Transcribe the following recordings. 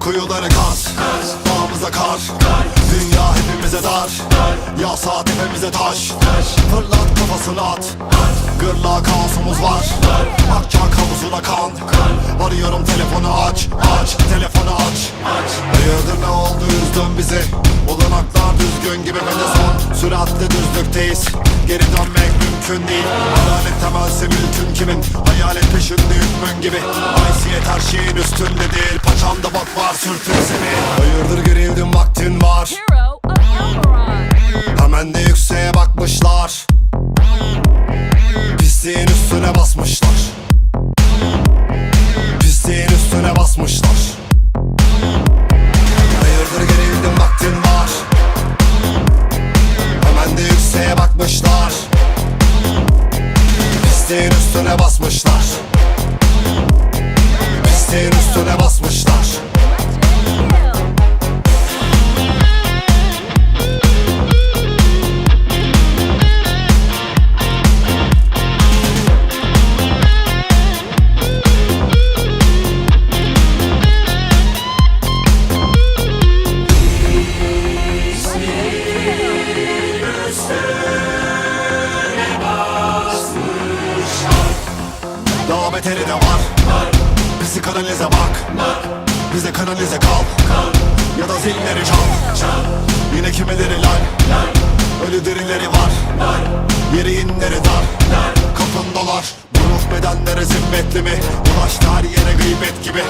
Kuyuları kaz, dağımıza kar. Dünya hepimize dar. Ya saat hepimize taş. Fırlat kafasını at. Gırla kaosumuz var. Akçak havuzuna kan. Arıyorum telefonu aç Aç telefonu aç. Hayırdır ne oldu üzdün bizi? Olanaklar düzgün gibi ve de son? Süratle düzlükteyiz. Geri dönmek mümkün değil. Adalet temelse mülkün kimin? Hayalet peşinde hükmün gibi. Haysiyet her şeyin üstünde değil Paçamda bak var sürtün seni. Hayırdır gerildin vaktin var. Hemen de yükseğe bakmışlar. Pisliğin üstüne basmışlar. Pisliğin üstüne basmışlar. Hayırdır gerildim vaktin var. Hemen de yükseğe bakmışlar Pisliğin üstüne basmışlar. Pisliğin üstüne basmışlar Daha beteri de var Bizi kanalize bak. Bize kanalize kal. Ya da zilleri çal. Yine kimileri lan Ölü dirileri var. Yeri inleri dar. Kapın dolar. Bu ruh bedenlere zimmetli mi? Ulaştı her yere gıybet gibi.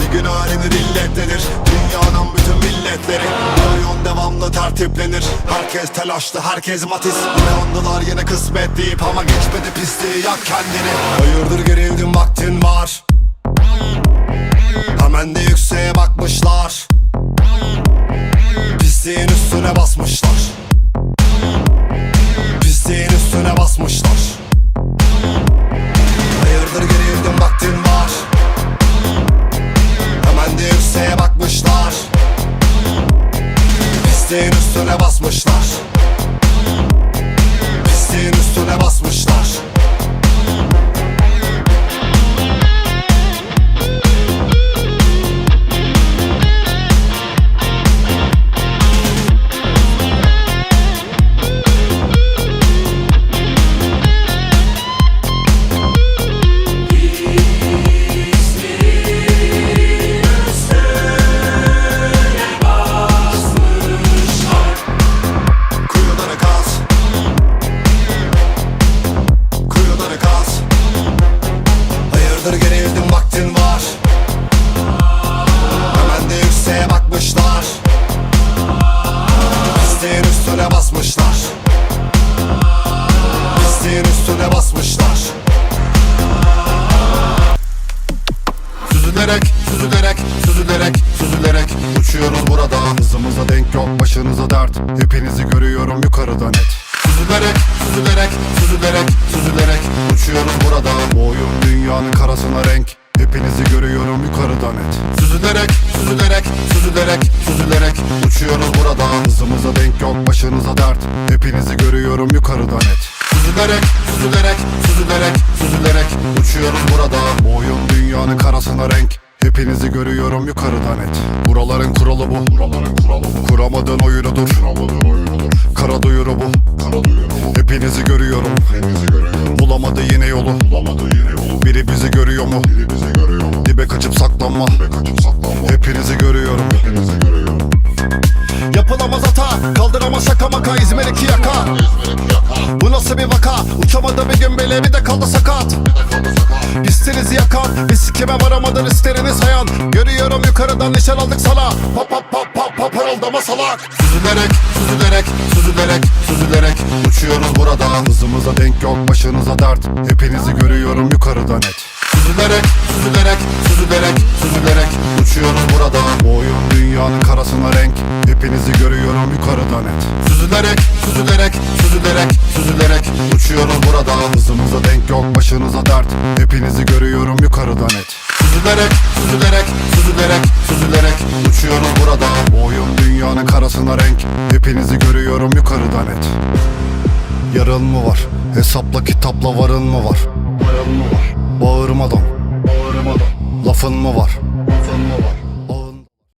Bir gün öğrenir illetlenir Dünyanın bütün milletleri. Oyun devamlı tertiplenir Herkes telaşlı herkes matiz. Uyandılar yine kısmet deyip Ama geçmedi pisliği. Yak kendini. Hayırdır gerildin vaktin var. Hemen de yükseğe bakmışlar. Pisliğin üstüne basmışlar. Pisliğin üstüne basmışlar. Hayırdır gerildin vaktin var. Hemen de yükseğe bakmışlar Pisliğin üstüne basmışlar. Pisliğin üstüne basmışlar Hayırdır gerildin vaktin var. Hemen de yükseğe bakmışlar. Pisliğin üstüne basmışlar. Pisliğin üstüne basmışlar. Süzülerek, süzülerek, süzülerek, süzülerek Uçuyoruz burada. Hızımıza denk yok, başınıza dert. Hepinizi görüyorum yukarıdan net Süzülerek, süzülerek, süzülerek, süzülerek Uçuyoruz burada Bu dünyanın karasına renk. Hepinizi görüyorum yukarıdan net Süzülerek, süzülerek, süzülerek, süzülerek Uçuyoruz burada Hızımıza denk yok, başınıza dert. Hepinizi görüyorum yukarıdan net Süzülerek, süzülerek, süzülerek, süzülerek Uçuyoruz burada Bu dünyanın karasına renk. Hepinizi görüyorum yukarıdan net Buraların kuralı bu. Buraların kuralı bu. Kuramadığın oyunudur Kuramadığın oyunudur Kara duyuru bu. Hepinizi görüyorum. Hepinizi görüyorum Bulamadı yine yolu. Bulamadı yine yolu Biri bizi görüyor mu? Biri bizi görüyor mu Dibe kaçıp saklanma. Dibe kaçıp saklanma Hepinizi görüyorum. Hepinizi görüyorum. Yapılamaz hata Kaldıramaz şaka maka İzmir iki yaka. Bu nasıl bir vaka? Uçamadı bir gün bile bir de kaldı sakat. İstenizi yakan Bir sikime varamadın isterini sayan Görüyorum yukarıdan nişan aldık sana. Pap pap pap pap pap parıldama salak. Süzülerek, süzülerek, süzülerek, süzülerek Uçuyoruz burada. Hızımıza denk yok başınıza dert. Hepinizi görüyorum yukarıdan net. Süzülerek, süzülerek, süzülerek, süzülerek Uçuyoruz burada. Bu oyun dünyanın karasına renk. Hepinizi yukarıdan net. Süzülerek, süzülerek, süzülerek, süzülerek Uçuyoruz burada. Hızımıza denk yok başınıza dert. Hepinizi görüyorum yukarıdan net. Süzülerek, süzülerek, süzülerek, süzülerek Uçuyoruz burada. Bu dünyanın karasına renk. Hepinizi görüyorum yukarıdan net. Yarın mı var? Hesapla kitapla varın mı var? Bağırmadan. Lafın mı var?